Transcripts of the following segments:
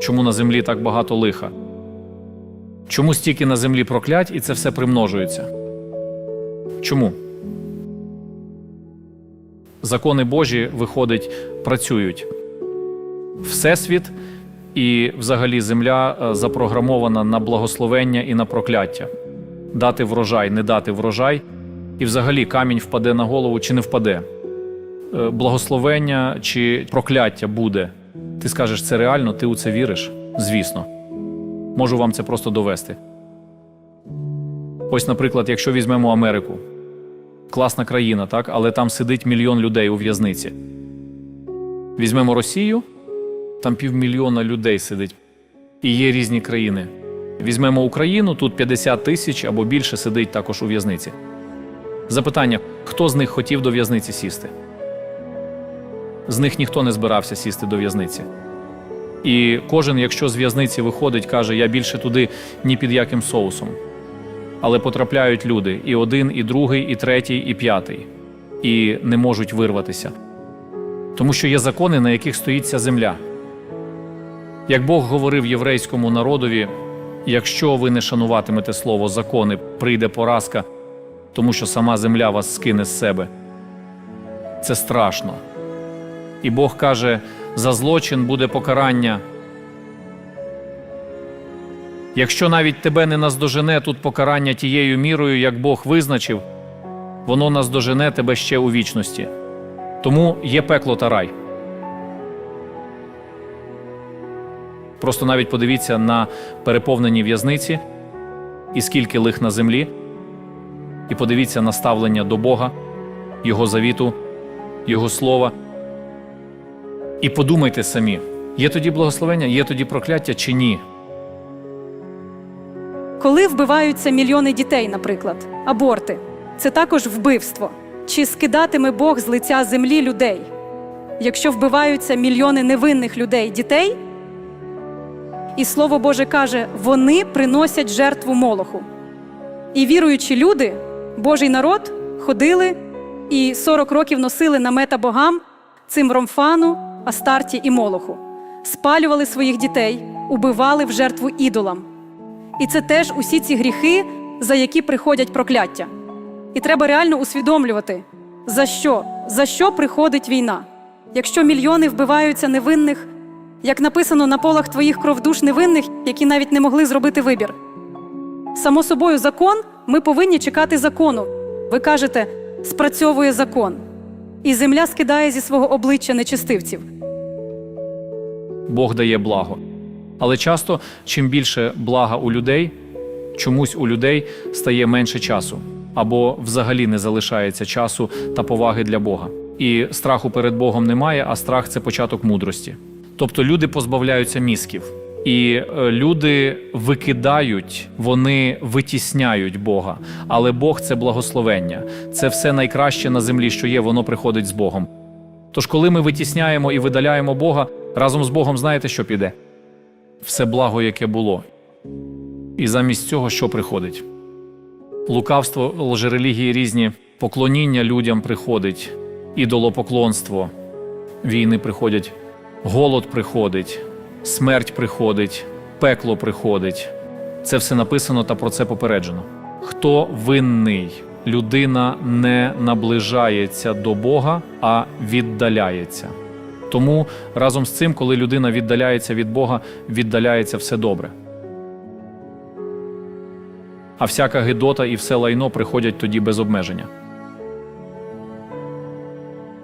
Чому на землі так багато лиха? Чому стільки на землі проклять і це все примножується? Чому? Закони Божі, виходить, працюють. Всесвіт і взагалі земля е, запрограмована на благословення і на прокляття. Дати врожай, не дати врожай, і взагалі камінь впаде на голову чи не впаде. Е, Благословення чи прокляття буде. Ти скажеш, це реально, ти у це віриш? Звісно. Можу вам це просто довести. Ось, наприклад, якщо візьмемо Америку, класна країна, так, але там сидить мільйон людей у в'язниці. Візьмемо Росію, там півмільйона людей сидить. І є різні країни. Візьмемо Україну, тут 50 тисяч або більше сидить також у в'язниці. Запитання: хто з них хотів до в'язниці сісти? З них ніхто не збирався сісти до в'язниці. І кожен, якщо з в'язниці виходить, каже: Я більше туди ні під яким соусом. Але потрапляють люди і один, і другий, і третій, і п'ятий, і не можуть вирватися. Тому що є закони, на яких стоїть ця земля. Як Бог говорив єврейському народові, якщо ви не шануватимете слово закони, прийде поразка, тому що сама земля вас скине з себе. Це страшно. І Бог каже: за злочин буде покарання. Якщо навіть тебе не наздожене тут покарання тією мірою, як Бог визначив, воно наздожене тебе ще у вічності. Тому є пекло та рай. Просто навіть подивіться на переповнені в'язниці і скільки лих на землі, і подивіться на ставлення до Бога, Його завіту, Його слова. І подумайте самі, є тоді благословення, є тоді прокляття чи ні? Коли вбиваються мільйони дітей, наприклад, аборти, це також вбивство. Чи скидатиме Бог з лиця землі людей? Якщо вбиваються мільйони невинних людей, дітей, і Слово Боже каже, вони приносять жертву Молоху. І віруючі люди, Божий народ, ходили і 40 років носили намета богам цим Ромфану, Астарті і Молоху, спалювали своїх дітей, убивали в жертву ідолам. І це теж усі ці гріхи, за які приходять прокляття. І треба реально усвідомлювати, за що, за що приходить війна. Якщо мільйони вбиваються невинних, як написано на полах твоїх кровдуш невинних, які навіть не могли зробити вибір. Само собою, закон ми повинні чекати закону. Ви кажете, спрацьовує закон, і земля скидає зі свого обличчя нечистивців. Бог дає благо. Але часто, чим більше блага у людей, чомусь у людей стає менше часу, або взагалі не залишається часу та поваги для Бога. І страху перед Богом немає, а страх це початок мудрості. Тобто люди позбавляються мізків. І е, люди викидають, вони витісняють Бога. Але Бог це благословення. Це все найкраще на землі, що є, воно приходить з Богом. Тож, коли ми витісняємо і видаляємо Бога, разом з Богом знаєте, що піде? Все благо, яке було. І замість цього що приходить? Лукавство, лжерелігії різні, поклоніння людям приходить, ідолопоклонство, війни приходять, голод приходить, смерть приходить, пекло приходить. Це все написано та про це попереджено. Хто винний? Людина не наближається до Бога, а віддаляється. Тому разом з цим, коли людина віддаляється від Бога, віддаляється все добре. А всяка гидота і все лайно приходять тоді без обмеження.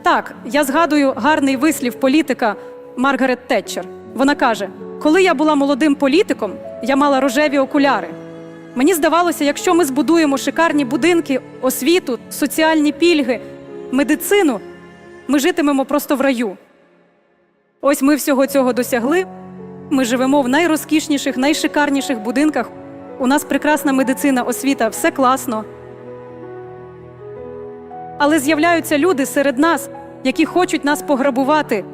Так, я згадую гарний вислів політика Маргарет Тетчер. Вона каже: коли я була молодим політиком, я мала рожеві окуляри. Мені здавалося, якщо ми збудуємо шикарні будинки, освіту, соціальні пільги, медицину, ми житимемо просто в раю. Ось ми всього цього досягли. Ми живемо в найрозкішніших, найшикарніших будинках. У нас прекрасна медицина, освіта, все класно. Але з'являються люди серед нас, які хочуть нас пограбувати,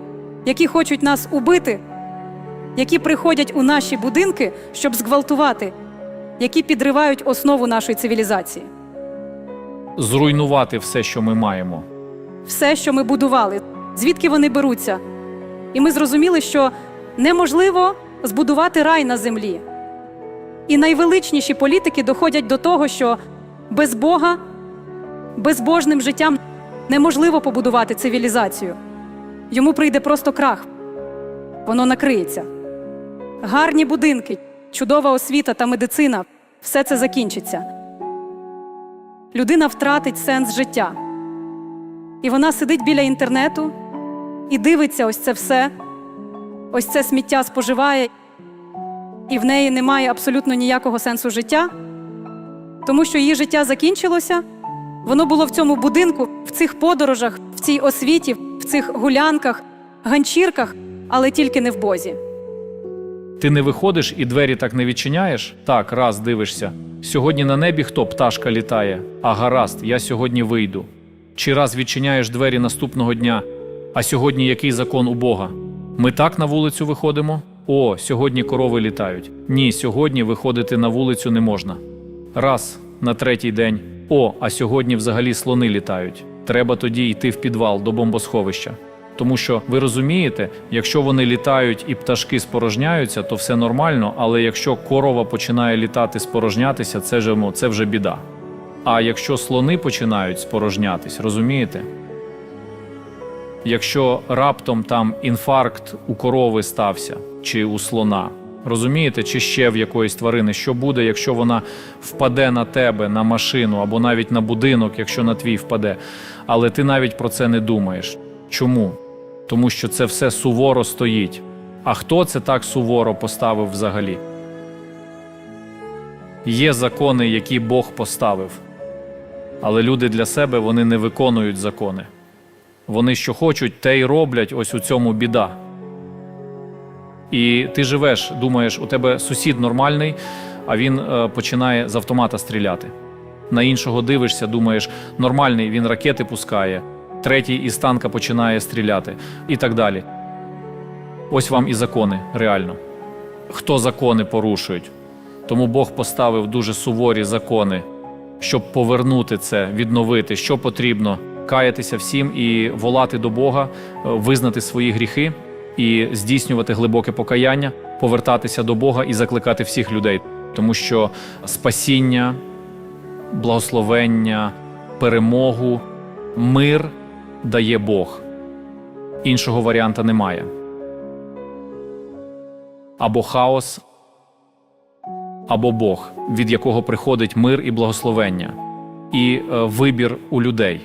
які хочуть нас убити, які приходять у наші будинки, щоб зґвалтувати, які підривають основу нашої цивілізації. Зруйнувати все, що ми маємо. Все, що ми будували, звідки вони беруться. І ми зрозуміли, що неможливо збудувати рай на землі. І найвеличніші політики доходять до того, що без Бога, безбожним життям неможливо побудувати цивілізацію. Йому прийде просто крах, воно накриється. Гарні будинки, чудова освіта та медицина все це закінчиться. Людина втратить сенс життя. І вона сидить біля інтернету і дивиться ось це все, ось це сміття споживає, і в неї немає абсолютно ніякого сенсу життя, тому що її життя закінчилося. Воно було в цьому будинку, в цих подорожах, в цій освіті, в цих гулянках, ганчірках, але тільки не в Бозі. Ти не виходиш і двері так не відчиняєш? Так, раз дивишся. Сьогодні на небі хто пташка літає, а гаразд, я сьогодні вийду. Чи раз відчиняєш двері наступного дня, а сьогодні який закон у Бога? Ми так на вулицю виходимо? О, сьогодні корови літають. Ні, сьогодні виходити на вулицю не можна. Раз на третій день. О, а сьогодні взагалі слони літають. Треба тоді йти в підвал до бомбосховища. Тому що ви розумієте, якщо вони літають і пташки спорожняються, то все нормально. Але якщо корова починає літати, спорожнятися, це вже, ну, це вже біда. А якщо слони починають спорожнятись, розумієте? Якщо раптом там інфаркт у корови стався чи у слона, розумієте, чи ще в якоїсь тварини, що буде, якщо вона впаде на тебе, на машину або навіть на будинок, якщо на твій впаде. Але ти навіть про це не думаєш. Чому? Тому що це все суворо стоїть. А хто це так суворо поставив взагалі? Є закони, які Бог поставив, але люди для себе вони не виконують закони. Вони що хочуть, те й роблять, ось у цьому біда. І ти живеш, думаєш, у тебе сусід нормальний, а він е, починає з автомата стріляти. На іншого дивишся, думаєш, нормальний, він ракети пускає, третій із танка починає стріляти і так далі. Ось вам і закони, реально. Хто закони порушують? Тому Бог поставив дуже суворі закони, щоб повернути це, відновити, що потрібно, каятися всім і волати до Бога, визнати свої гріхи і здійснювати глибоке покаяння, повертатися до Бога і закликати всіх людей, тому що спасіння, благословення, перемогу, мир дає Бог. Іншого варіанта немає. Або хаос, або Бог, від якого приходить мир і благословення, і е, вибір у людей.